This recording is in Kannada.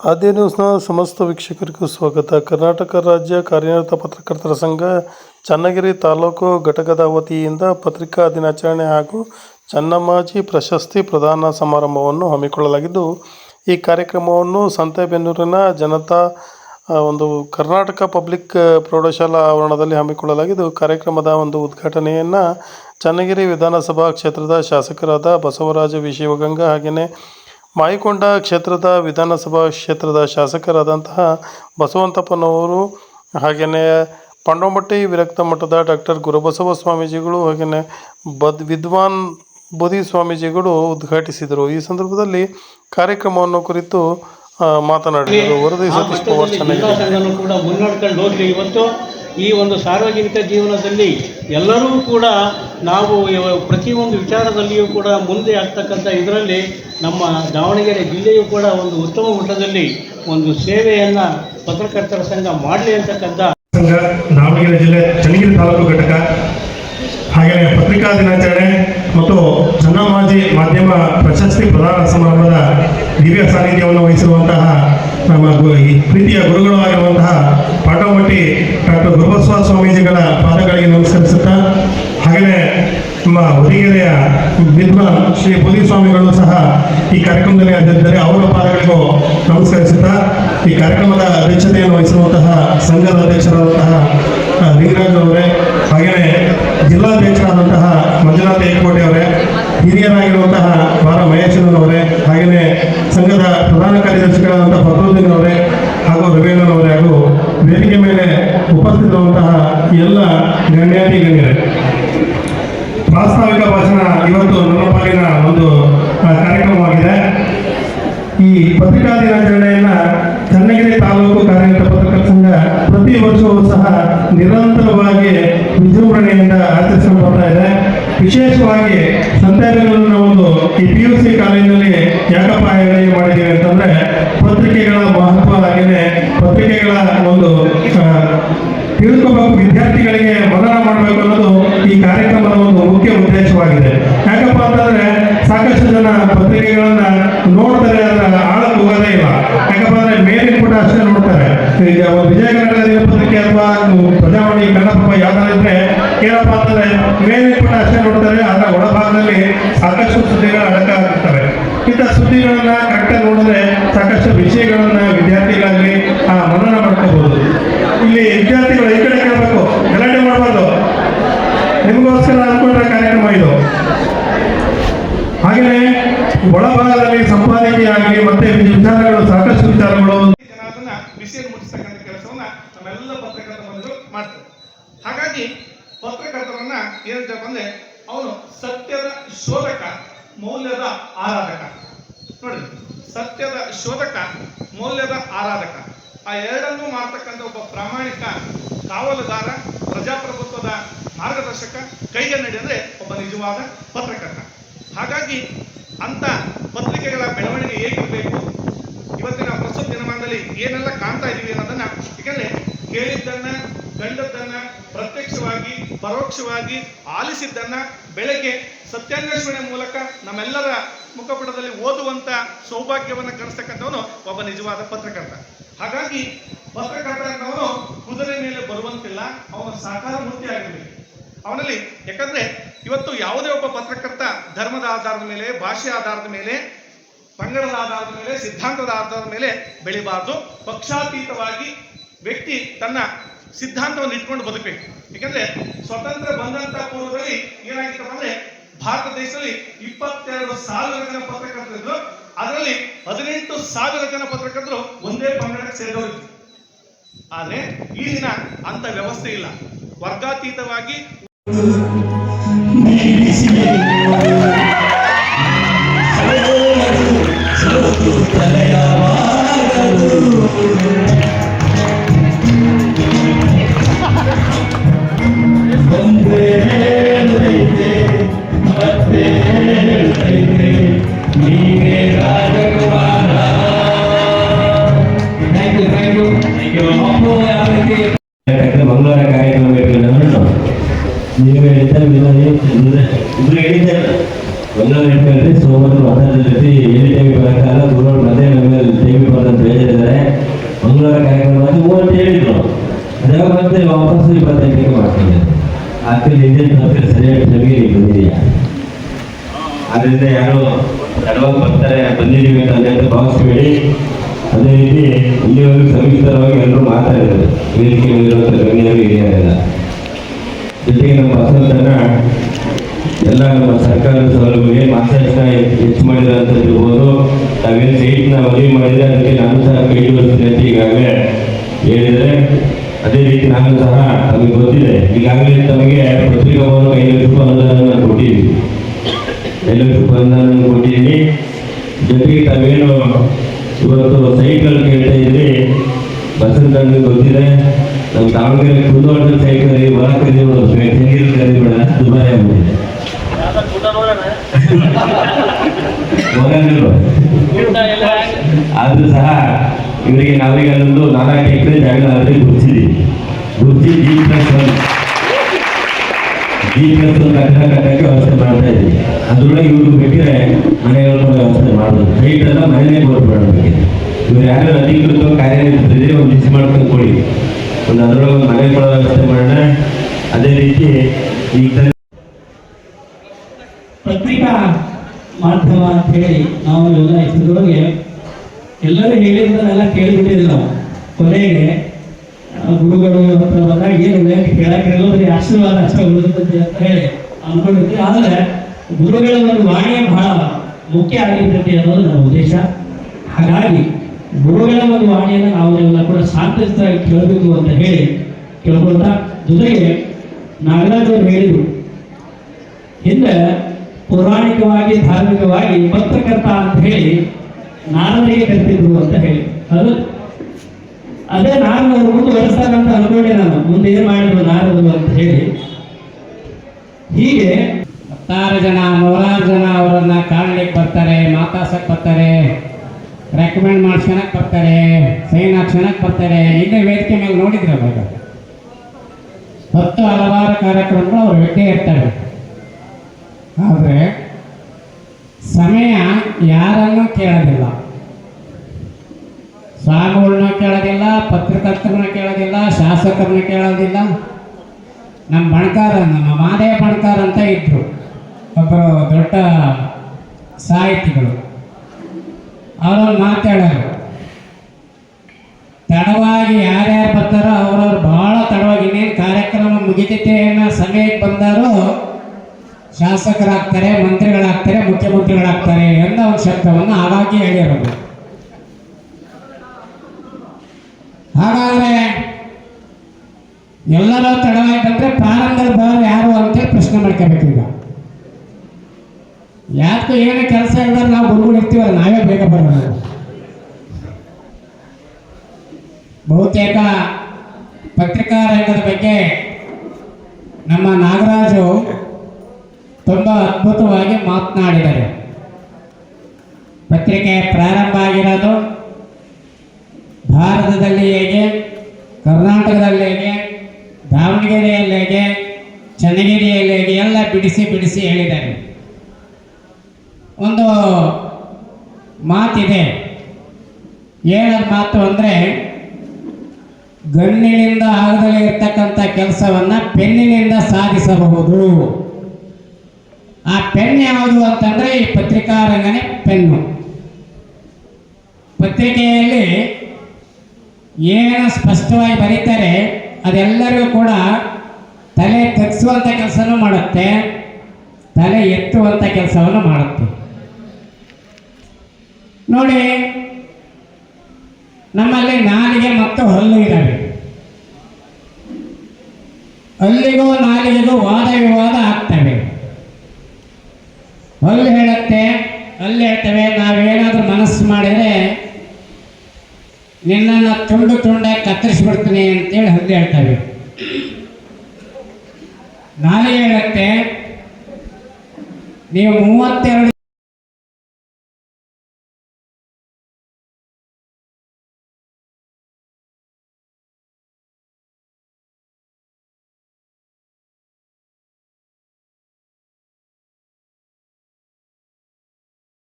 ಆದ್ಯ ನ್ಯೂಸ್ನ ಸಮಸ್ತ ವೀಕ್ಷಕರಿಗೂ ಸ್ವಾಗತ. ಕರ್ನಾಟಕ ರಾಜ್ಯ ಕಾರ್ಯನಿರತ ಪತ್ರಕರ್ತರ ಸಂಘ ಚನ್ನಗಿರಿ ತಾಲೂಕು ಘಟಕದ ವತಿಯಿಂದ ಪತ್ರಿಕಾ ದಿನಾಚರಣೆ ಹಾಗೂ ಚನ್ನಮಾಜಿ ಪ್ರಶಸ್ತಿ ಪ್ರದಾನ ಸಮಾರಂಭವನ್ನು ಹಮ್ಮಿಕೊಳ್ಳಲಾಗಿದ್ದು, ಈ ಕಾರ್ಯಕ್ರಮವನ್ನು ಸಂತೆಬೆನ್ನೂರಿನ ಜನತಾ ಒಂದು ಕರ್ನಾಟಕ ಪಬ್ಲಿಕ್ ಪ್ರೌಢಶಾಲಾ ಆವರಣದಲ್ಲಿ ಹಮ್ಮಿಕೊಳ್ಳಲಾಗಿದ್ದು, ಕಾರ್ಯಕ್ರಮದ ಒಂದು ಉದ್ಘಾಟನೆಯನ್ನು ಚನ್ನಗಿರಿ ವಿಧಾನಸಭಾ ಕ್ಷೇತ್ರದ ಶಾಸಕರಾದ ಬಸವರಾಜ ವಿ ಶಿವಗಂಗಾ ಹಾಗೆಯೇ ಮಾಯಿಕೊಂಡ ಕ್ಷೇತ್ರದ ವಿಧಾನಸಭಾ ಕ್ಷೇತ್ರದ ಶಾಸಕರಾದಂತಹ ಬಸವಂತಪ್ಪನವರು ಹಾಗೆಯೇ ಪಾಂಡೋಮಟ್ಟಿ ವಿರಕ್ತ ಮಠದ ಡಾಕ್ಟರ್ ಗುರುಬಸವ ಸ್ವಾಮೀಜಿಗಳು ಹಾಗೆಯೇ ಬದ್ ವಿದ್ವಾನ್ ಬೋಧಿ ಸ್ವಾಮೀಜಿಗಳು ಉದ್ಘಾಟಿಸಿದರು. ಈ ಸಂದರ್ಭದಲ್ಲಿ ಕಾರ್ಯಕ್ರಮವನ್ನು ಕುರಿತು ಮಾತನಾಡಿದರು. ವರದಿ ಸತೀಶ್ ಪವಾರ್ ಮಟ್ಟದಲ್ಲಿ ಈ ಒಂದು ಸಾರ್ವಜನಿಕ ಜೀವನದಲ್ಲಿ ಎಲ್ಲರೂ ಕೂಡ ನಾವು ಪ್ರತಿಯೊಂದು ವಿಚಾರದಲ್ಲಿಯೂ ಕೂಡ ಮುಂದೆ ಆಗ್ತಕ್ಕಂಥ ಇದರಲ್ಲಿ ನಮ್ಮ ದಾವಣಗೆರೆ ಜಿಲ್ಲೆಯೂ ಕೂಡ ಒಂದು ಉತ್ತಮ ಮಟ್ಟದಲ್ಲಿ ಒಂದು ಸೇವೆಯನ್ನು ಪತ್ರಕರ್ತರ ಸಂಘ ಮಾಡಲಿ ಅಂತಕ್ಕಂಥ ಸಂಘ ದಾವಣಗೆರೆ ಜಿಲ್ಲೆ ಚನ್ನಗಿರಿ ತಾಲೂಕು ಘಟಕ, ಹಾಗೆಯೇ ಪತ್ರಿಕಾ ದಿನಾಚರಣೆ ಮತ್ತು ಚನ್ನಮ್ಮಾಜಿ ಮಾಧ್ಯಮ ಪ್ರಶಸ್ತಿ ಪ್ರದಾನ ಸಮಾರಂಭದ ದಿವ್ಯ ಸಾನ್ನಿಧ್ಯವನ್ನು ವಹಿಸಿರುವಂತಹ ನಮ್ಮ ಪ್ರೀತಿಯ ಗುರುಗಳು ಆಗಿರುವಂತಹ ಡಾಕ್ಟರ್ ಗುರುಬಸವ ಸ್ವಾಮೀಜಿಗಳ ಪಾದಗಳಿಗೆ ನಮಸ್ಕರಿಸುತ್ತಾ, ಹಾಗೆಯೇ ನಮ್ಮ ಹೊದಿಗೆರೆಯ ವಿದ್ವಾನ್ ಶ್ರೀ ಪುಲಿ ಸ್ವಾಮಿಗಳು ಸಹ ಈ ಕಾರ್ಯಕ್ರಮದಲ್ಲಿ ಹಾಜರಿದ್ದಾರೆ. ಅವರ ಪಾದಗಳಿಗೂ ನಮಸ್ಕರಿಸುತ್ತಾ, ಈ ಕಾರ್ಯಕ್ರಮದ ಅಧ್ಯಕ್ಷತೆಯನ್ನು ವಹಿಸಿರುವಂತಹ ಸಂಘದ ಅಧ್ಯಕ್ಷರಾದಂತಹ ಲಿಂಗರಾಜ್ ಅವರೇ, ಹಾಗೆಯೇ ಜಿಲ್ಲಾಧ್ಯಕ್ಷರಾದಂತಹ ಮಂಜುನಾಥ ಏಕೋಟೆ ಅವರೇ, ಹಿರಿಯರಾಗಿರುವಂತಹ ಬಾರ ಮಹೇಶನವರೇ ಹಾಗೆಯೇ ಸಂಘದ ಪ್ರಧಾನ ಕಾರ್ಯದರ್ಶಿಗಳಾದಂತಹ ಫಕ್ರುದ್ದೀನ್ ಅವರೇ ಹಾಗೂ ರವೀಂದ್ರನ್ ಅವರೇ ಹಾಗೂ ವೇದಿಕೆ ಮೇಲೆ ಉಪಸ್ಥಿತರುವಂತಹ ಎಲ್ಲ ಗಣ್ಯಾತಿ ಗಣ್ಯರೇ ಪ್ರಾಸ್ತಾವಿಕ ಭಾಷಣ ಇವತ್ತು ನನ್ನ ಪಾಲಿನ ಒಂದು ಕಾರ್ಯಕ್ರಮವಾಗಿದೆ. ಈ ಪತ್ರಿಕಾ ದಿನಾಚರಣೆಯನ್ನ ಚನ್ನಗಿರಿ ತಾಲೂಕು ಕಾರ್ಯನಿರತ ಪತ್ರಕರ್ತ ಸಂಘ ಪ್ರತಿ ವರ್ಷವೂ ಸಹ ನಿರಂತರವಾಗಿ ವಿಜೃಂಭಣೆಯಿಂದ ಆಚರಿಸಲು ಬರ್ತಾ ಇದೆ. ವಿಶೇಷವಾಗಿ ಸಂತೆಬೆನ್ನೂರಿನ ಒಂದು ಈ ಪಿ ಯು ಸಿ ಕಾಲೇಜಿನಲ್ಲಿ ಯಾಕಪ್ಪ ಹೇಳಿ ಮಾಡಿದ್ದೀವಿ ಅಂತಂದ್ರೆ ಪತ್ರಿಕೆಗಳ ಮಹತ್ವ ಪತ್ರಿಕೆಗಳ ಒಂದು ತಿಳ್ಕೋಬೇಕು, ವಿದ್ಯಾರ್ಥಿಗಳಿಗೆ ಮನನ ಮಾಡಬೇಕು ಅನ್ನೋದು ಈ ಕಾರ್ಯಕ್ರಮದ ಒಂದು ಮುಖ್ಯ ಉದ್ದೇಶವಾಗಿದೆ. ಯಾಕಪ್ಪ ಅಂತಂದ್ರೆ ಸಾಕಷ್ಟು ಜನ ಪತ್ರಿಕೆಗಳನ್ನ ನೋಡ್ತಾರೆ, ಅದರ ಆಳಕ್ಕೆ ಹೋಗೋದೇ ಇಲ್ಲ. ಯಾಕಪ್ಪ ಅಂದ್ರೆ ಮೇಲಿನ ಕೂಡ ಅಷ್ಟೇ ನೋಡ್ತಾರೆ. ಈಗ ವಿಜಯ ಕನ್ನಡ ಅಥವಾ ಪ್ರಜಾವಾಣಿ ಕನ್ನಡಪ್ಪ ಯಾವ್ದಾದ್ರು ಇದ್ರೆ ಏನಪ್ಪ ಅಂತಂದ್ರೆ ಮೇಲಿನ ಅಷ್ಟೇ ನೋಡ್ತಾರೆ ಅದರ ಒಳಭಾಗದಲ್ಲಿ ಸಾಕಷ್ಟು ಸುದ್ದಿಗಳು ಅಡಕಾಗಿರ್ತವೆ. ಇಂಥ ಸುದ್ದಿಗಳನ್ನ ಕರೆಕ್ಟಾಗಿ ನೋಡಿದ್ರೆ ಸಾಕಷ್ಟು ವಿಷಯಗಳನ್ನ ಆ, ಮನನ ಮಾಡ್ಕೋಬಹುದು. ಇಲ್ಲಿ ವಿದ್ಯಾರ್ಥಿಗಳು ಈ ಕಡೆ ಕೇಳಬೇಕು, ಗಲಾಟೆ ಮಾಡಬಾರ್ದು. ನಿಮಗೋಸ್ಕರ ಅನ್ಕೊಂಡ್ರೆ ಕಾರ್ಯಕ್ರಮ ಇದು. ಹಾಗೆಯೇ ಒಳಭಾಗದಲ್ಲಿ ಸಂಪಾದಕೀಯ ಆಗಲಿ, ಮತ್ತೆ ವಿಚಾರಗಳು ಜನ ಅದನ್ನ ಬಿಸಿಯಲ್ಲಿ ಮುಟ್ಟಿಸ್ತಕ್ಕಂಥ ಕೆಲಸವನ್ನ ನಮ್ಮೆಲ್ಲ ಪತ್ರಕರ್ತ ಬಂಧುಗಳು ಮಾಡ್ತಾರೆ ಹಾಗಾಗಿ ಪತ್ರಕರ್ತರನ್ನ ಏನಂತಪ್ಪ ಅಂದ್ರೆ ಅವನು ಸತ್ಯದ ಶೋಧಕ, ಮೌಲ್ಯದ ಆರಾಧಕ. ನೋಡಿ, ಸತ್ಯದ ಶೋಧಕ, ಮೌಲ್ಯದ ಆರಾಧಕ. ಆ ಎರಡನ್ನೂ ಮಾಡ್ತಕ್ಕಂಥ ಒಬ್ಬ ಪ್ರಾಮಾಣಿಕ ಕಾವಲುದಾರ ಪ್ರಜಾಪ್ರಭುತ್ವದ ಮಾರ್ಗದರ್ಶಕ, ಕೈಗನ್ನಡಿ ಅಂದ್ರೆ ಒಬ್ಬ ನಿಜವಾದ ಪತ್ರಕರ್ತ. ಹಾಗಾಗಿ ಅಂತ ಪತ್ರಿಕೆಗಳ ಬೆಳವಣಿಗೆ ಹೇಗಿರಬೇಕು? ಇವತ್ತಿನ ಪ್ರಸ್ತುತ ದಿನಮಾನದಲ್ಲಿ ಏನೆಲ್ಲ ಕಾಣ್ತಾ ಇದೀವಿ ಅನ್ನೋದನ್ನ ಯಾಕಂದ್ರೆ ಕೇಳಿದ್ದನ್ನ ಪ್ರತ್ಯಕ್ಷವಾಗಿ ಪರೋಕ್ಷವಾಗಿ ಆಲಿಸಿದ್ದನ್ನ ಬೆಳಗ್ಗೆ ಸತ್ಯಾನ್ವೇಷಣೆ ಮೂಲಕ ನಮ್ಮೆಲ್ಲರ ಮುಖಪುಟದಲ್ಲಿ ಓದುವಂತ ಸೌಭಾಗ್ಯವನ್ನು ಕಳಿಸ್ತಕ್ಕಂಥವನು ಒಬ್ಬ ನಿಜವಾದ ಪತ್ರಕರ್ತ. ಹಾಗಾಗಿ ಪತ್ರಕರ್ತ ಅನ್ನೋನು ಕುದುರೆ ಮೇಲೆ ಬರುವಂತಿಲ್ಲ, ಅವನ ಸಾಕಾರ ಮೂರ್ತಿ ಆಗಿರ್ಬೇಕು ಅವನಲ್ಲಿ ಯಾಕಂದ್ರೆ ಇವತ್ತು ಯಾವುದೇ ಒಬ್ಬ ಪತ್ರಕರ್ತ ಧರ್ಮದ ಆಧಾರದ ಮೇಲೆ, ಭಾಷೆ ಆಧಾರದ ಮೇಲೆ, ಪಂಗಡದ ಆಧಾರದ ಮೇಲೆ, ಸಿದ್ಧಾಂತದ ಆಧಾರದ ಮೇಲೆ ಬೆಳಿಬಾರದು. ಪಕ್ಷಾತೀತವಾಗಿ ವ್ಯಕ್ತಿ ತನ್ನ ಸಿದ್ಧಾಂತವನ್ನು ಇಟ್ಕೊಂಡು ಬದುಕಬೇಕು. ಯಾಕಂದ್ರೆ ಸ್ವತಂತ್ರ ಬಂದಂತ ಪೂರ್ವದಲ್ಲಿ ಏನಾಗಿತ್ತು ಅಂದ್ರೆ ಭಾರತ ದೇಶದಲ್ಲಿ ಇಪ್ಪತ್ತೆರಡು ಸಾವಿರ ಜನ ಪತ್ರಕರ್ತರಿದ್ರು ಅದರಲ್ಲಿ ಹದಿನೆಂಟು ಸಾವಿರ ಜನ ಪತ್ರಕರ್ತರು ಒಂದೇ ಪಂಗಡಕ್ಕೆ ಸೇರಿದವರು ಆದ್ರೆ ಈ ದಿನ ಅಂತ ವ್ಯವಸ್ಥೆ ಇಲ್ಲ. ವರ್ಗಾತೀತವಾಗಿ ಮಂಗಳವಾರ ಕಾರ್ಯಕ್ರಮ ನಾನು ನೀವು ಹೇಳಿದ್ದ ಇಬ್ರು ಹೇಳಿದ್ದೆ ಮಂಗಳವಾರ ಇಟ್ಕೊಂಡ್ರೆ ಸೋಮವಾರ ಮಾತಾಡಿದ ಜೊತೆ ಟೈಮಿಗೆ ಬರೋಕ್ಕಲ್ಲ ಗುರುವಾರ ಮತ್ತೆ ಹೇಳಿದ್ದಾರೆ ಮಂಗಳವಾರ ಕಾರ್ಯಕ್ರಮ ಅದು ಮೂವತ್ತು ಹೇಳಿದ್ರು ಅದೇ ಮತ್ತೆ ವಾಪಸ್ ಇಪ್ಪತ್ತೈದಕ್ಕೆ ಮಾಡ್ತೀನಿ ಆಕ್ಚುಲಿ ಇಂಡಿಯನ್ ಸರ್ಕಾರ ಸರಿಯಾಗಿ ನಮಗೆ ಬಂದಿದೆಯಾ ಆದ್ದರಿಂದ ಯಾರು ತಡವಾಗಿ ಬರ್ತಾರೆ, ಬಂದಿದ್ದೀವಿ ಅಂತ ಅಂತ ಭಾವಿಸ್ಬೇಡಿ ಅದೇ ರೀತಿ ಇಲ್ಲಿವರೆಗೂ ಸವಿಸ್ತರವಾಗಿ ಎಲ್ಲರೂ ಮಾತಾಡಿದ್ದಾರೆ. ವೇದಿಕೆ ಮೇಲಿರುವಂಥ ಗಣ್ಯರು ಜೊತೆಗೆ ನಮ್ಮ ವಸಂತನ ಎಲ್ಲ ನಮ್ಮ ಸರ್ಕಾರದ ಸೌಲಭ್ಯ ಮಾಸಾಶನ ಹೆಚ್ಚು ಅಂತ ಇರ್ಬೋದು. ತಾವೇನು ಸೀಟ್ನ ಮದುವೆ ಮಾಡಿದ್ರೆ ಅದಕ್ಕೆ ನಾನು ಸಹ ಕೈ ಜೋಡಿಸ್ತೀನಿ ಅಂತ ಈಗಾಗಲೇ ಹೇಳಿದರೆ ಅದೇ ರೀತಿ ನಾನು ಸಹ ತಮಗೆ ಗೊತ್ತಿದೆ. ಈಗಾಗಲೇ ತಮಗೆ ಪತ್ರಿಕಾ ಭವನ ಐನೂರು ರೂಪಾಯಿ ಅನುದಾನ ಕೊಟ್ಟಿದ್ದೀವಿ. ರೂಪಾಯಿ ಅನುದಾನ ಕೊಟ್ಟಿದ್ದೀನಿ. ಜೊತೆಗೆ ತಾವೇನು ಇವತ್ತು ಸೈಕಲ್ ಕೇಳ್ತಾ ಇದ್ರಿ. ಬಸಂತ ಗೊತ್ತಿದೆ, ನಮ್ಮ ದಾವಣಗೆರೆ ಕುಂದೋಟದ ಸೈಕಲ್ ಹೊರ ಖರೀದಿ ತೆಂಗಿನ ಖರೀದಿ ಬೇಡ ದುಬಾರಿ ಆಗ್ಬಿಟ್ಟಿದೆ? ಆದ್ರೂ ಸಹ ಇವರಿಗೆ ನಾವೀಗ ಒಂದು ನಾಲ್ಕು ಎಕರೆ ಜಾಗ ಆಲ್ರೆಡಿ ಗುರುತಿಸಿದ್ದೀವಿ ಗುರುತಿ ಜಿ ಕಟ್ಟಡ ಕಟ್ಟಕ್ಕೆ ವ್ಯವಸ್ಥೆ ಮಾಡ್ತಾ ಇದ್ದೀವಿ. ಅದ್ರೊಳಗೆ ಇವರು ಬಿಟ್ಟರೆ ಮನೆಗಳ ವ್ಯವಸ್ಥೆ ಮಾಡ್ಬೋದು. ರೈಟ್ ಎಲ್ಲ ಬೋರ್ ಕೊಟ್ಬಿಡಬೇಕು ಇವ್ರು ಯಾರು ಅಧಿಕೃತ ಕಾರ್ಯನಿರ್ವಹಿಸಿದ್ರೆ ಒಂದು ಬಿಸಿ ಮಾಡ್ಕೊಂಡು ಕೊಡಿ. ಒಂದು ಅದ್ರೊಳಗೆ ಮನೆ ಕೊಡೋ ವ್ಯವಸ್ಥೆ ಮಾಡೋಣ ಅದೇ ರೀತಿ ಈಗ ಪತ್ರಿಕಾ ಮಾಧ್ಯಮ ಅಂತ ಹೇಳಿ ನಾವು ಎಲ್ಲ ಹೆಸರೊಳಗೆ ಎಲ್ಲರೂ ಹೇಳಿದ್ದನ್ನೆಲ್ಲ ಕೇಳಿಬಿಟ್ಟಿದ್ವಿ ನಾವು. ಕೊನೆಗೆ. ಗುರುಗಳು ಬಂದಾಗ ಏನು ಬೇಕು ಕೇಳಕ್ಕಿರಲ್ಲ ಬರೀ ಆಶೀರ್ವಾದ ಅಷ್ಟೇ ಉಳಿದಂತೆ ಅಂತ ಹೇಳಿ ಅನ್ಕೊಂಡಿದ್ವಿ. ಆದರೆ ಗುರುಗಳ ಒಂದು ವಾಣಿಯೇ ಬಹಳ ಮುಖ್ಯ ಆಗಿರ್ತೈತಿ ಅನ್ನೋದು ನಮ್ಮ ಉದ್ದೇಶ. ಹಾಗಾಗಿ ಗುರುಗಳ ಒಂದು ವಾಣಿಯನ್ನು ನಾವು ಎಲ್ಲ ಕೂಡ ಶಾಂತವಾಗಿ ಕೇಳಬೇಕು ಅಂತ ಹೇಳಿ ಕೇಳ್ಕೊಳ್ತಾ ಜೊತೆಗೆ ನಾಗರಾಜ್ ಅವರು ಹೇಳಿದರು, ಹಿಂದೆ ಪೌರಾಣಿಕವಾಗಿ, ಧಾರ್ಮಿಕವಾಗಿ ಪತ್ರಕರ್ತ ಅಂತ ಹೇಳಿ ನಾರದರಿಗೆ ಕರೆತಿದ್ರು ಅಂತ ಹೇಳಿ. ಅದು ಅದೇ ನಾನು ಮುಂದೆ ಅಂತ ಅನ್ಕೊಂಡೆ ನಾನು. ಮುಂದೆ ಏನ್ ಮಾಡಿದ್ರು ನಾರದು ಅಂತ ಹೇಳಿ. ಹೀಗೆ ಹತ್ತಾರು ಜನ, ನೂರಾರು ಜನ ಅವರನ್ನ ಕಾಣಲಿಕ್ಕೆ ಬರ್ತಾರೆ, ಮಾತಾಡ್ಸಕ್ ಬರ್ತಾರೆ ರೆಕಮೆಂಡ್ ಮಾಡ್ಸ್ಕೊಳಕ್ ಬರ್ತಾರೆ, ಸೈನ್ ಹಾಕ್ಸ್ಕೊಳಕ್ ಬರ್ತಾರೆ. ಇನ್ನೇ ವೇದಿಕೆ ಮೇಲೆ ನೋಡಿದ್ರೆ ಅವಾಗ. ಹತ್ತು ಹಲವಾರು ಕಾರ್ಯಕ್ರಮಗಳು ಅವ್ರು ಇಟ್ಟೇ ಇರ್ತಾರೆ. ಆದರೆ ಸಮಯ ಯಾರನ್ನೂ ಕೇಳೋದಿಲ್ಲ. ಸ್ವಾಮಿಗಳನ್ನ ಕೇಳೋದಿಲ್ಲ, ಪತ್ರಕರ್ತರನ್ನ ಕೇಳೋದಿಲ್ಲ, ಶಾಸಕರನ್ನ ಕೇಳೋದಿಲ್ಲ. ನಮ್ಮ ಬಣಕಾರ, ನಮ್ಮ ಮಾದೇ ಬಣಕಾರ ಅಂತ ಇದ್ರು. ಒಬ್ಬರು ದೊಡ್ಡ ಸಾಹಿತಿಗಳು. ಅವರು ಮಾತಾಡೋರು ತಡವಾಗಿ ಯಾರ್ಯಾರು ಬರ್ತಾರೋ ಅವ್ರವ್ರು ಭಾಳ ತಡವಾಗಿ ಇನ್ನೇನು ಕಾರ್ಯಕ್ರಮ ಮುಗಿತೈತೆ ಅನ್ನೋ ಸಮಯಕ್ಕೆ ಬಂದಾರೋ ಶಾಸಕರಾಗ್ತಾರೆ, ಮಂತ್ರಿಗಳಾಗ್ತಾರೆ, ಮುಖ್ಯಮಂತ್ರಿಗಳಾಗ್ತಾರೆ ಎಂದ ಒಂದು ಶಬ್ದವನ್ನು ಆವಾಗಿ ಹೇಳಿರೋದು. ಹಾಗಾದರೆ ಎಲ್ಲರೂ ತಡವಾಯ್ತಂದ್ರೆ ಪ್ರಾರಂಭದ ಭಾವ ಯಾರು ಅಂತ ಪ್ರಶ್ನೆ ಮಾಡ್ಕೋಬೇಕೀಗ. ಯಾಕೆ ಏನೇ ಕೆಲಸ ಇಲ್ದಾರೆ ನಾವು ಗುರುಗಳು ಇರ್ತೀವಲ್ಲ, ನಾವೇ ಬೇಗ ಬರೋದು. ಬಹುತೇಕ ಪತ್ರಿಕಾ ರಂಗದ ಬಗ್ಗೆ ನಮ್ಮ ನಾಗರಾಜು ತುಂಬ ಅದ್ಭುತವಾಗಿ ಮಾತನಾಡಿದರು ಪತ್ರಿಕೆ ಪ್ರಾರಂಭ ಆಗಿರೋದು ಭಾರತದಲ್ಲಿ ಹೇಗೆ ಕರ್ನಾಟಕದಲ್ಲಿ ಹೇಗೆ ದಾವಣಗೆರೆಯಲ್ಲಿ ಹೇಗೆ ಚನ್ನಗಿರಿಯಲ್ಲಿ ಹೇಗೆ ಎಲ್ಲ ಬಿಡಿಸಿ ಬಿಡಿಸಿ ಹೇಳಿದ್ದಾರೆ ಒಂದು ಮಾತಿದೆ. ಏನದ ಮಾತು ಅಂದರೆ ಗಣ್ಣಿನಿಂದ ಆಗದಲ್ಲಿ ಇರ್ತಕ್ಕಂಥ ಕೆಲಸವನ್ನು ಪೆನ್ನಿನಿಂದ ಸಾಧಿಸಬಹುದು. ಆ ಪೆನ್ ಯಾವುದು ಅಂತಂದರೆ ಈ ಪತ್ರಿಕಾ ರಂಗನೇ ಪೆನ್ನು. ಪತ್ರಿಕೆಯಲ್ಲಿ ಏನು ಸ್ಪಷ್ಟವಾಗಿ ಬರೀತಾರೆ ಅದೆಲ್ಲರಿಗೂ ಕೂಡ ತಲೆ ತಗ್ಸುವಂಥ ಕೆಲಸನೂ ಮಾಡುತ್ತೆ, ತಲೆ ಎತ್ತುವಂಥ ಕೆಲಸವನ್ನು ಮಾಡುತ್ತೆ. ನೋಡಿ, ನಮ್ಮಲ್ಲಿ ನಾಲಿಗೆ ಮತ್ತು ಹಲ್ಲು ಇದ್ದಾವೆ ಹಲ್ಲಿಗೂ ನಾಲಿಗೆಗೂ ವಾದ ವಿವಾದ ಆಗ್ತವೆ. ಹಲ್ಲು ಹೇಳುತ್ತೆ, ಹಲ್ಲು ಹೇಳ್ತವೆ. ನಾವೇನಾದ್ರೂ ಮನಸ್ಸು ಮಾಡಿದರೆ ನಿನ್ನನ್ನು ತುಂಡು ತುಂಡೆ ಕತ್ತರಿಸ್ಬಿಡ್ತೀನಿ ಅಂತೇಳಿ ಹಲ್ಲು ಹೇಳ್ತವೆ. ನಾಲಿಗೆ ಹೇಳುತ್ತೆ, ನೀವು ಮೂವತ್ತೆರಡು